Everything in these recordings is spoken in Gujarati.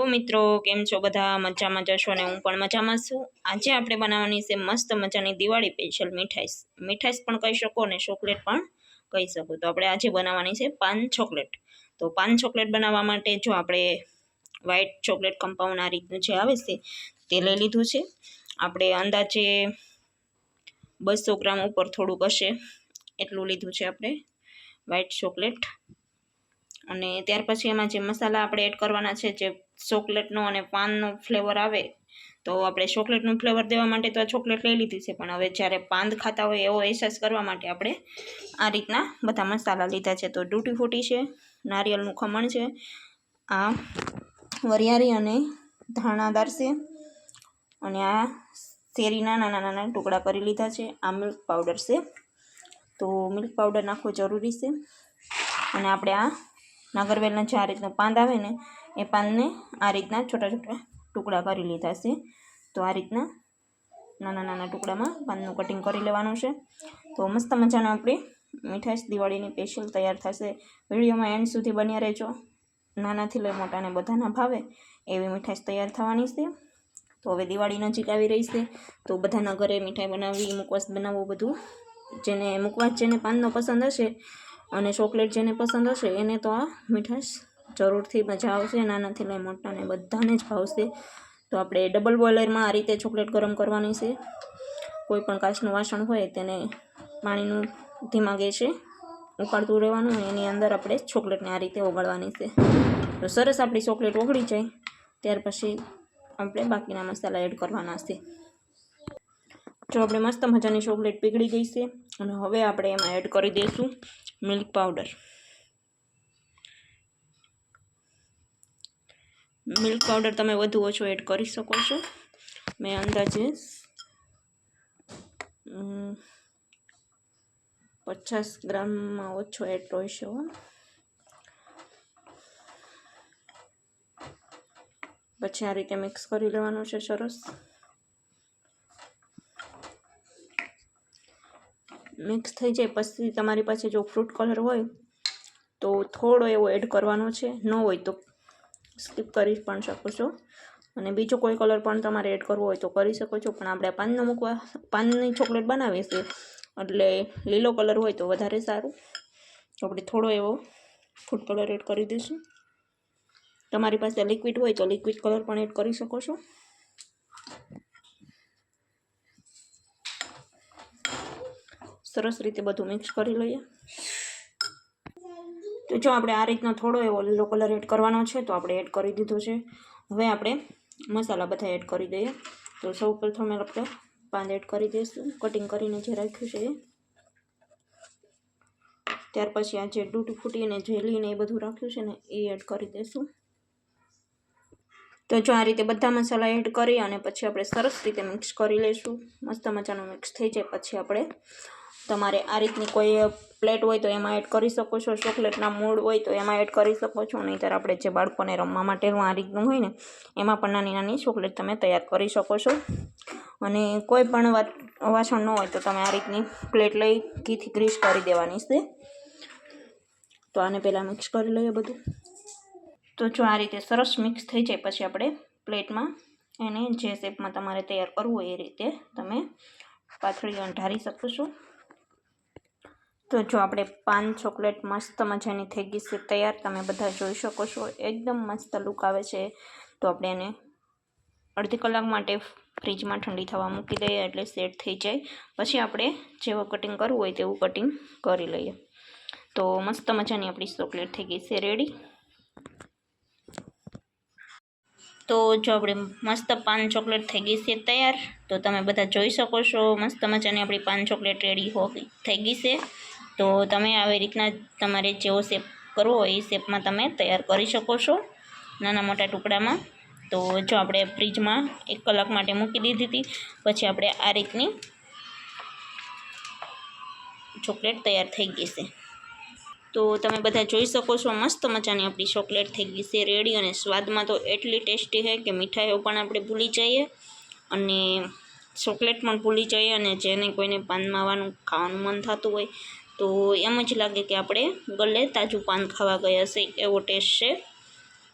તો મિત્રો, કેમ છો બધા? મજામાં જશો ને હું પણ મજામાં છું. આજે આપણે બનાવવાની છે મસ્ત મજાની દિવાળી સ્પેશિયલ મીઠાઈસ. મીઠાઈસ પણ કહી શકો અને ચોકલેટ પણ કહી શકો. તો આપણે આજે બનાવવાની છે પાન ચોકલેટ તો પાન ચોકલેટ બનાવવા માટે જો આપણે વ્હાઈટ ચોકલેટ કમ્પાઉન્ડ આ રીતનું જે આવે છે, તે લઈ લીધું છે. આપણે અંદાજે બસો ગ્રામ ઉપર થોડુંક હશે. એટલું લીધું છે આપણે વ્હાઈટ ચોકલેટ અને ત્યાર પછી એમાં જે મસાલા આપણે એડ કરવાના છે, જે ચોકલેટનો અને પાનનો ફ્લેવર આવે, તો આપણે ચોકલેટનું ફ્લેવર દેવા માટે તો આ ચોકલેટ લઈ લીધી છે. પણ હવે જ્યારે પાંદ ખાતા હોય એવો અહેસાસ કરવા માટે આપણે આ રીતના બધા મસાલા લીધા છે. તો ડૂટી ફૂટી છે, નારિયેળનું ખમણ છે, આ વરિયાળી અને ધાણાદાર છે, અને આ શેરીના નાના નાના ટુકડા કરી લીધા છે. આ મિલ્ક પાવડર છે. તો મિલ્ક પાવડર નાખવો જરૂરી છે. અને આપણે આ નાગરવેલના જે આ રીતનું પાંદ આવે ને, એ પાનને આ રીતના છોટા છોટા ટુકડા કરી લીધા છે. તો આ રીતના નાના નાના ટુકડામાં પાનનું કટિંગ કરી લેવાનું છે. તો મસ્ત મજાનો આપણી મીઠાઈ દિવાળીની સ્પેશિયલ તૈયાર થશે. વિડીયોમાં એન્ડ સુધી બન્યા રહેજો. નાનાથી લઈ મોટાને બધાના ભાવે એવી મીઠાઈ તૈયાર થવાની છે. તો હવે દિવાળી નજીક આવી રહી છે. તો બધાના ઘરે મીઠાઈ બનાવવી, મુકવાસ બનાવવું બધું જેને મુકવાસ જેને પાનનો પસંદ હશે અને ચોકલેટ જેને પસંદ હશે એને તો આ મીઠાશ જરૂરથી મજા આવશે, નાનાથી લઈ મોટાને બધાને જ ભાવશે. તો આપણે ડબલ બોઇલરમાં આ રીતે ચોકલેટ ગરમ કરવાની છે. કોઈ પણ કાચનું વાસણ હોય તેને પાણીનું ધીમા ગેસે ઉકાળતું રહેવાનું, એની અંદર આપણે ચોકલેટને આ રીતે ઓગાળવાની છે. તો સરસ આપણી ચોકલેટ ઓગળી જાય, ત્યાર પછી આપણે બાકીના મસાલા એડ કરવાના છે. જો આપણે મસ્ત મજાની ચોકલેટ પીગળી ગઈ છે, અને હવે આપણે એમાં એડ કરી દઈશું. મિલ્ક પાવડર મિલ્ક પાવડર તમે વધુ ઓછો એડ કરી શકો છો. મેં અંદાજે પચાસ ગ્રામમાં ઓછો એડ રહેશે પછી આ રીતે મિક્સ કરી લેવાનું છે સરસ. મિક્સ થઈ જાય, પછી તમારી પાસે જો ફ્રૂટ કલર હોય, તો થોડો એવો એડ કરવાનો છે. ન હોય તો સ્કીપ કરી પણ શકો છો. અને બીજો કોઈ કલર પણ તમારે એડ કરવો હોય તો કરી શકો છો. પણ આપણે પાનનો મૂકવા, પાનની ચોકલેટ બનાવીએ છીએ, એટલે લીલો કલર હોય તો વધારે સારું. આપણે થોડો એવો ફૂડ કલર એડ કરી દઈશું. તમારી પાસે લિક્વિડ હોય તો લિક્વિડ કલર પણ એડ કરી શકો છો. સરસ રીતે બધું મિક્સ કરી લઈએ. તો જો આપણે આ રીતનો થોડો એવો લીલો કલર એડ કરવાનો છે, તો આપણે એડ કરી દીધો છે. હવે આપણે મસાલા બધા એડ કરી દઈએ. તો સૌ પ્રથમ આપણે પાંદ એડ કરી દઈશું. કટિંગ કરીને જે રાખ્યું છે ત્યાર પછી આ જે ડૂટ ફૂટીને જેલીને એ બધું રાખ્યું છે ને, એ એડ કરી દઈશું. તો જો આ રીતે બધા મસાલા એડ કરી અને પછી આપણે સરસ રીતે મિક્સ કરી લઈશું. મસ્ત મજાનું મિક્સ થઈ જાય. પછી આપણે તમારે આ રીતની કોઈ પ્લેટ હોય તો એમાં એડ કરી શકો છો. ચોકલેટના મૂળ હોય તો એમાં એડ કરી શકો છો. નહીંતર આપણે જે બાળકોને રમવા માટેનું આ રીતનું હોય ને, એમાં પણ નાની નાની ચોકલેટ તમે તૈયાર કરી શકો છો. અને કોઈ પણ વાસણ ન હોય તો તમે આ રીતની પ્લેટ લઈ ઘીથી ગ્રીસ કરી દેવાની છે. તો આને પહેલાં મિક્સ કરી લઈએ બધું. તો જો આ રીતે સરસ મિક્સ થઈ જાય પછી આપણે પ્લેટમાં એને જે શેપમાં તમારે તૈયાર કરવું હોય એ રીતે તમે પાથળી ઢારી શકો છો. તો જો આપણે પાન ચોકલેટ મસ્ત મજાની થઈ ગઈ છે, તૈયાર તમે બધા જોઈ શકો છો. એકદમ મસ્ત લુક આવે છે. તો આપણે એને અડધી કલાક માટે ફ્રીજમાં ઠંડી થવા મૂકી દઈએ એટલે સેટ થઈ જાય. પછી આપણે જેવું કટિંગ કરવું હોય તેવું કટિંગ કરી લઈએ. તો મસ્ત મજાની આપણી ચોકલેટ થઈ ગઈ છે, રેડી. તો જો આપણે મસ્ત પાન ચોકલેટ થઈ ગઈ છે તૈયાર, તો તમે બધા જોઈ શકો છો મસ્ત મજાની આપણી પાન ચોકલેટ રેડી હો થઈ ગઈ છે. તો તમે આવી રીતના તમારે જેવો શેપ કરવો હોય એ શેપમાં તમે તૈયાર કરી શકો છો નાના મોટા ટુકડામાં. તો જો આપણે ફ્રીજમાં એક કલાક માટે મૂકી દીધી હતી, પછી આપણે આ રીતની ચોકલેટ તૈયાર થઈ ગઈ છે. તો તમે બધા જોઈ શકો છો, મસ્ત મજાની આપણી ચોકલેટ થઈ ગઈ છે, રેડી અને સ્વાદમાં તો એટલી ટેસ્ટી છે કે મીઠાઈઓ પણ આપણે ભૂલી જઈએ અને ચોકલેટ પણ ભૂલી જઈએ અને જેને કોઈને પાન માવાનું ખાવાનું મન થતું હોય તો એમ જ લાગે કે આપણે ગલે તાજું પાન ખાવા ગયા છે, એવો ટેસ્ટ છે.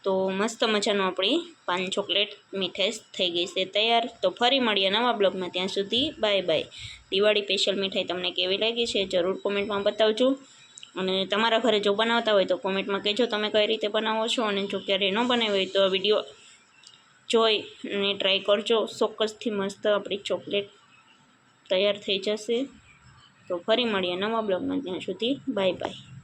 તો મસ્ત મજાનું આપણી પાન ચોકલેટ મીઠાઈ થઈ ગઈ છે. તૈયાર? તો ફરી મળીએ નવા બ્લોગમાં. ત્યાં સુધી બાય બાય. દિવાળી સ્પેશિયલ મીઠાઈ તમને કેવી લાગી છે, જરૂર કોમેન્ટમાં બતાવજો. અને તમારા ઘરે જો બનાવતા હોય તો કોમેન્ટમાં કહેજો તમે કઈ રીતે બનાવો છો અને જો ક્યારે ન બનાવી હોય તો વીડિયો જોઈ અને ટ્રાય કરજો. ચોક્કસથી મસ્ત આપણી ચોકલેટ તૈયાર થઈ જશે. તો ફરી મળીએ નવા બ્લોગમાં ત્યાં સુધી બાય બાય.